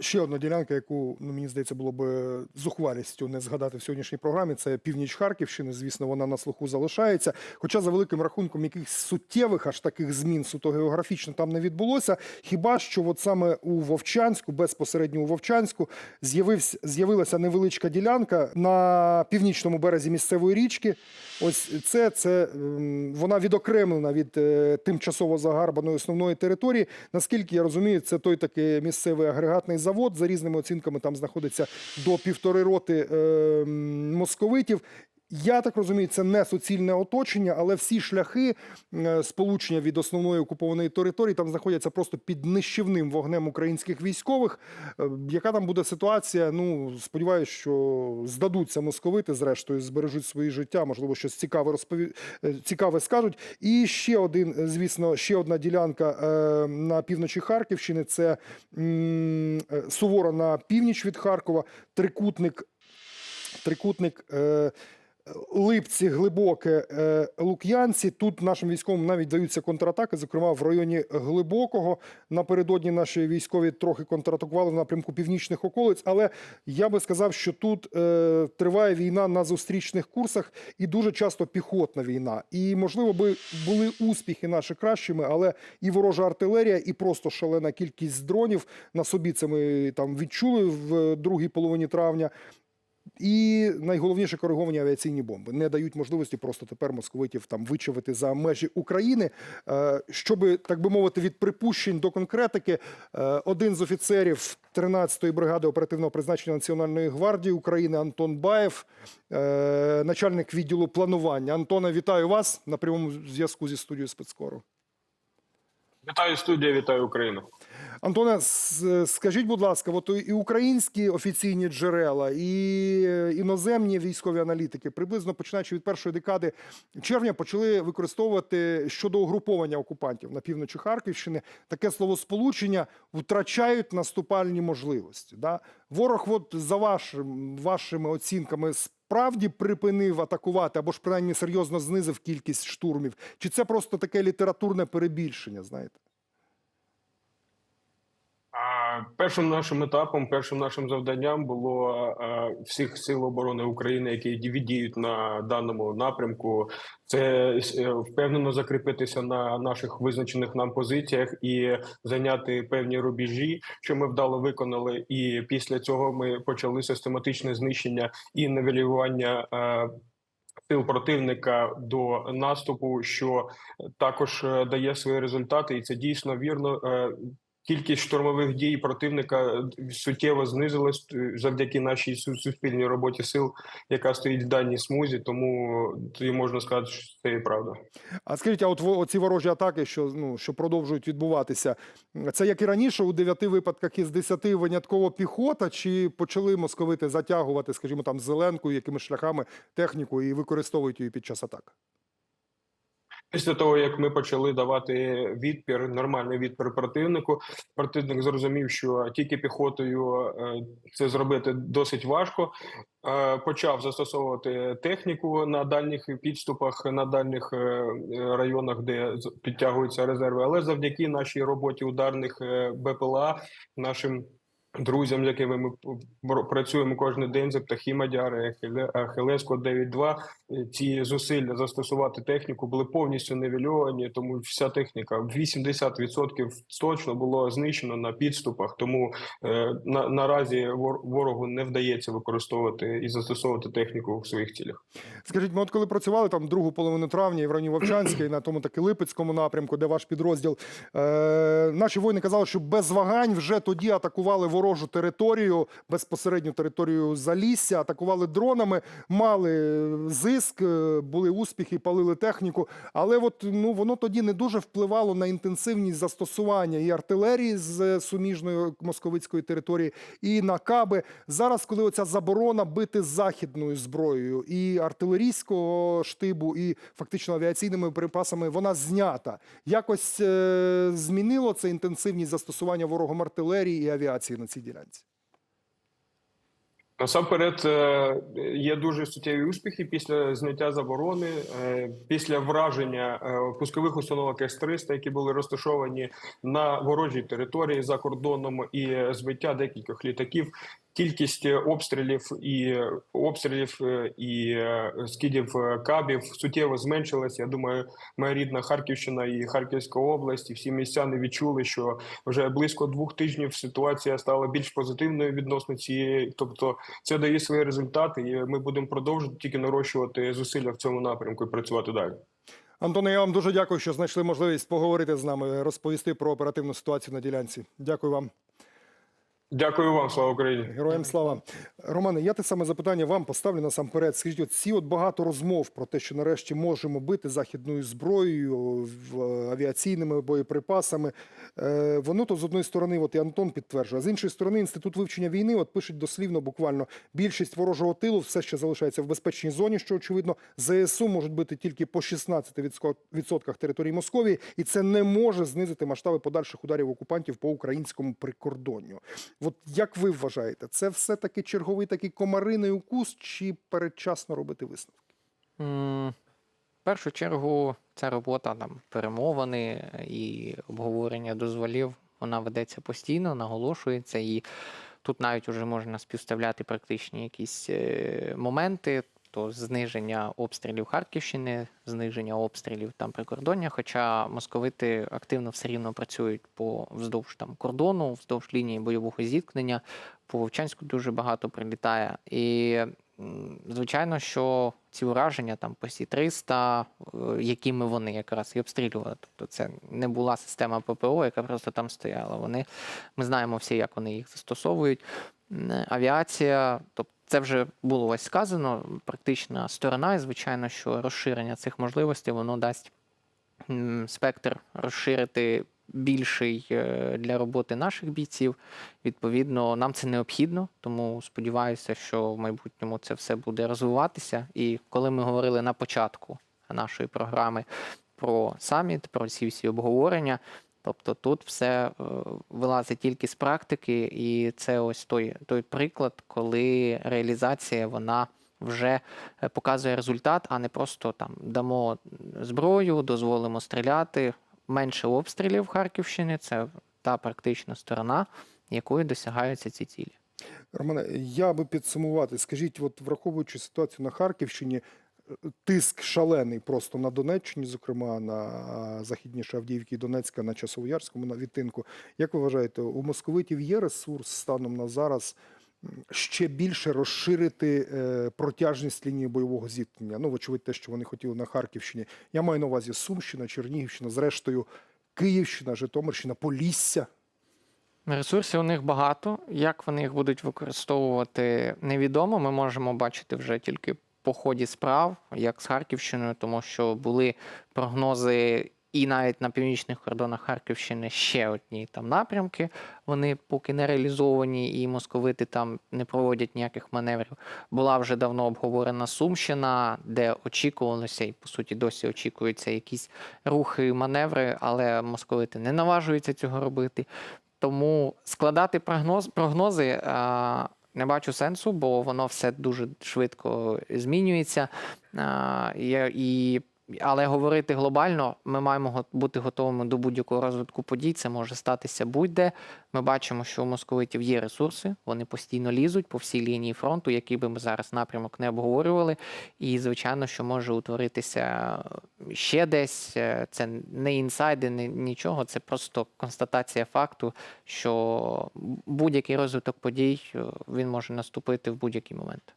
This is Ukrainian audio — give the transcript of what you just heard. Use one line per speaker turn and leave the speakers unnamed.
Ще одна ділянка, яку ну, мені здається, було б зухвалістю не згадати в сьогоднішній програмі. Це північ Харківщини. Звісно, вона на слуху залишається. Хоча за великим рахунком якихось суттєвих аж таких змін суто географічно там не відбулося. Хіба що от саме у Вовчанську, безпосередньо у Вовчанську, з'явилася невеличка ділянка на північному березі місцевої річки. Ось це, це ем, вона відокремлена від е, тимчасово загарбаної основної території. Наскільки я розумію, це той такий місцевий агрегатний завод. За різними оцінками там знаходиться до півтори роти е, московитів. Я так розумію, це не суцільне оточення, але всі шляхи е, сполучення від основної окупованої території там знаходяться просто під нищівним вогнем українських військових. Е, Яка там буде ситуація? Ну сподіваюся, що здадуться московити, зрештою збережуть свої життя. Можливо, щось цікаве розпові... е, цікаве скажуть. І ще один, звісно, ще одна ділянка на півночі Харківщини. Це Сувора на північ від Харкова, трикутник трикутник Липці, глибоке е, Лук'янці. Тут нашим військовим навіть даються контратаки, зокрема в районі глибокого. Напередодні наші військові трохи контратакували в напрямку північних околиць. Але я би сказав, що тут е, триває війна на зустрічних курсах і дуже часто піхотна війна. І можливо би були успіхи наші кращими, але і ворожа артилерія, і просто шалена кількість дронів на собі це ми там відчули в другій половині травня. І найголовніше кориговані авіаційні бомби не дають можливості просто тепер московитів там вичавити за межі України. Е, Щоб, так би мовити, від припущень до конкретики, е, один з офіцерів 13-ї бригади оперативного призначення Національної гвардії України Антон Баєв, е, начальник відділу планування. Антоне, вітаю вас на прямому зв'язку зі студією спецкору.
Вітаю студія, вітаю Україну.
Антоне, скажіть, будь ласка, от і українські офіційні джерела, і іноземні військові аналітики, приблизно починаючи від першої декади червня, почали використовувати щодо угруповання окупантів на півночі Харківщини таке словосполучення втрачають наступальні можливості. Да? Ворог, от за вашим, вашими оцінками, справді припинив атакувати або ж принаймні серйозно знизив кількість штурмів, чи це просто таке літературне перебільшення? Знаєте?
Першим нашим етапом, першим нашим завданням було е, всіх сил оборони України, які віддіють на даному напрямку, це е, впевнено закріпитися на наших визначених нам позиціях і зайняти певні рубежі, що ми вдало виконали. І після цього ми почали систематичне знищення і нивелювання. е, Сил противника до наступу, що також дає свої результати, і це дійсно вірно. Е, Кількість штурмових дій противника суттєво знизилась е, завдяки нашій суспільній роботі сил, яка стоїть в даній смузі. Тому тоді можна сказати, що це і правда.
А скажіть, а от оці ворожі атаки, що ну що продовжують відбуватися, це як і раніше, у дев'яти випадках із десяти винятково піхота, чи почали московити затягувати, скажімо, там зеленкою, якимись шляхами техніку і використовують її під час атак?
Після того, як ми почали давати відпір, нормальний відпір противнику, противник зрозумів, що тільки піхотою е, це зробити досить важко. Е, Почав застосовувати техніку на дальніх підступах, на дальніх е, районах, де підтягуються резерви. Але завдяки нашій роботі ударних БПЛА, нашим друзям, з якими ми працюємо кожен день, це птахи Мадяри, Ахелеско 9.2, е, ці зусилля застосувати техніку були повністю невільовані, тому вся техніка 80% точно було знищено на підступах. Тому е, на, наразі ворогу не вдається використовувати і застосовувати техніку в своїх цілях.
Скажіть, ми от коли працювали там другу половину травня і в районі Вовчанська, і на тому таки Липецькому напрямку, де ваш підрозділ, е, наші воїни казали, що без вагань вже тоді атакували ворожу територію, безпосередню територію Залісся, атакували дронами, мали зиск, е, були успіхи, палили техніку. Але от ну воно тоді не дуже впливало на інтенсивність застосування і артилерії з е, суміжної московицької території, і на каби. Зараз, коли оця заборона бити західною зброєю і артилерійського штибу, і фактично авіаційними припасами, вона знята. Якось е, змінило це інтенсивність застосування ворогом артилерії і авіації на цій ділянці.
Насамперед е, є дуже суттєві успіхи після зняття заборони, е, після враження е, пускових установок С-300, які були розташовані на ворожій території за кордоном, і збиття декількох літаків. Кількість обстрілів і обстрілів е, і е, скидів е, кабів суттєво зменшилась. Я думаю, моя рідна Харківщина і Харківська область, і всі містяни відчули, що вже близько двох тижнів ситуація стала більш позитивною відносно цієї. Тобто, це дає свої результати, і ми будемо продовжувати тільки нарощувати зусилля в цьому напрямку і працювати далі.
Антоне, я вам дуже дякую, що знайшли можливість поговорити з нами, розповісти про оперативну ситуацію на ділянці. Дякую вам.
Дякую вам, слава Україні.
Героям слава. Романе, я те саме запитання вам поставлю насамперед. Скажіть, от ці от багато розмов про те, що нарешті можемо бити західною зброєю, в- авіаційними боєприпасами. Е, воно то з одної сторони, от і Антон підтверджує, а з іншої сторони, інститут вивчення війни от пишуть дослівно, буквально більшість ворожого тилу все ще залишається в безпечній зоні, що очевидно ЗСУ можуть бити тільки по 16% відсотках території Московії, і це не може знизити масштаби подальших ударів окупантів по українському прикордонню. От як ви вважаєте, це все таки черговий такий комариний укус, чи передчасно робити висновки?
Mm, В першу чергу ця робота там перемовини і обговорення дозволів, вона ведеться постійно, наголошується, і тут навіть вже можна співставляти практичні якісь е, моменти. То зниження обстрілів Харківщини, зниження обстрілів там прикордоння. Хоча московити активно все рівно працюють по вздовж там кордону, вздовж лінії бойового зіткнення. По Вовчанську дуже багато прилітає. І звичайно, що ці ураження там по Сі 300 е, якими вони якраз і обстрілювали. Тобто це не була система ППО, яка просто там стояла. Вони ми знаємо всі, як вони їх застосовують. Авіація, тобто це вже було ось сказано. Практична сторона, і звичайно, що розширення цих можливостей воно дасть спектр розширити більший е, для роботи наших бійців. Відповідно, нам це необхідно, тому сподіваюся, що в майбутньому це все буде розвиватися. І коли ми говорили на початку нашої програми про саміт, про ці всі обговорення. Тобто тут все е, вилазить тільки з практики, і це ось той, той приклад, коли реалізація вона вже е, показує результат, а не просто там дамо зброю, дозволимо стріляти. Менше обстрілів Харківщини це та практична сторона, якою досягаються ці цілі.
Романе, я би підсумувати. Скажіть, от враховуючи ситуацію на Харківщині, тиск шалений просто на Донеччині, зокрема на західніше Авдіївки і Донецька, на Часовоярському на відтинку. Як ви вважаєте, у московитів є ресурс станом на зараз ще більше розширити е, протяжність лінії бойового зіткнення? Ну, вочевидь, те, що вони хотіли на Харківщині. Я маю на увазі Сумщина, Чернігівщина, зрештою Київщина, Житомирщина, Полісся.
Ресурсів у них багато. Як вони їх будуть використовувати, невідомо. Ми можемо бачити вже тільки по ході справ, як з Харківщиною, тому що були прогнози. І навіть на північних кордонах Харківщини ще одні там напрямки. Вони поки не реалізовані, і московити там не проводять ніяких маневрів. Була вже давно обговорена Сумщина, де очікувалося, і по суті досі очікуються якісь рухи, маневри, але московити не наважуються цього робити. Тому складати прогноз, прогнози а, не бачу сенсу, бо воно все дуже швидко змінюється. І, але говорити глобально, ми маємо бути готовими до будь-якого розвитку подій. Це може статися будь-де. Ми бачимо, що у московитів є ресурси, вони постійно лізуть по всій лінії фронту, який би ми зараз напрямок не обговорювали. І звичайно, що може утворитися ще десь. Е, Це не інсайди, не нічого. Це просто констатація факту, що будь-який розвиток подій е, він може наступити в будь-який момент.